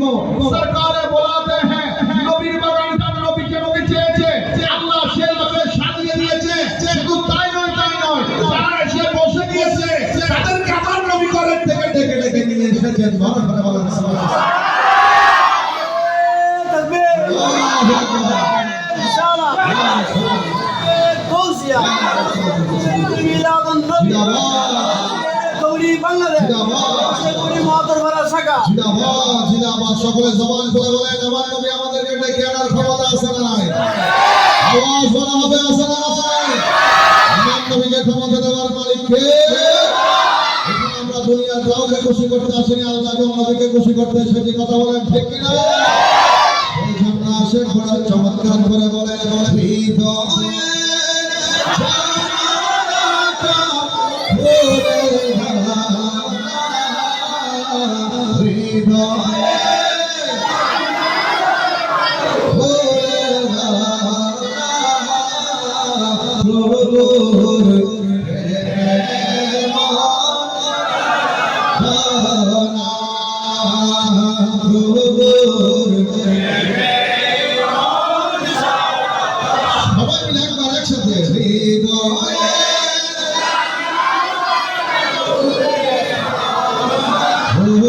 को सरकारें बुलाते हैं। নবীর বাগান তার নবীকে নবী চেয়েছে আল্লাহ সে লোকে তাই নয় তাই নয় তারা বসে দিয়েছে তাদেরকে আবার নবী করেন বাংলাদেশ জিন্দাবাদ, জিন্দাবাদ। সকলে জবান খুলে বলেন আমার নবী আমাদেরকে ডেকে আনার ক্ষমতা আছে না নাই? আওয়াজ বলা হবে আছে না নাই? আমার নবীকে ক্ষমতা দেওয়ার মালিক কে? আমরা দুনিয়ার কাউকে খুশি করতে আসিনি আল্লাহ এবং নবীকে খুশি করতে এসেছি। কথা বলেন ঠিক কিনা? এই জন্য আসে বড় চমৎকার করে বলেন বলেন। হৃদয়ে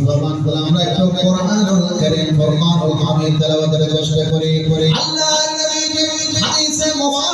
প্রমাণ করে আমরা একটু কোরআনুল কারীম ফরমানুল হামিদ তেলাওয়াতের চেষ্টা করি করি আল্লাহর নবী হাদিসে মুবারকের মধ্যে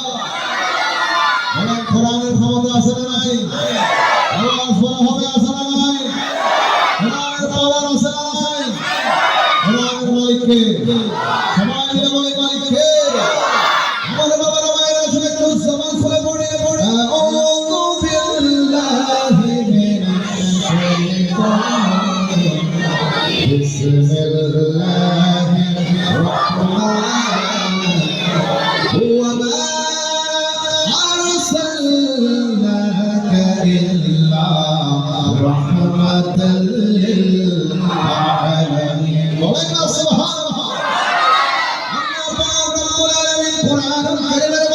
নাই নামাজ পড়া হবে আসে না নাই কোরআনের পাওয়ার আসে না নাই কোরআনের মালিককে সবাই মিলে বলি মালিককে আমার বাবারা মায়েরা শুনে একটু জামাজ করে পড়ে পড়ে بسم الله আমরা পাক রব্বুল আলামিন কোরআনুল কারীমের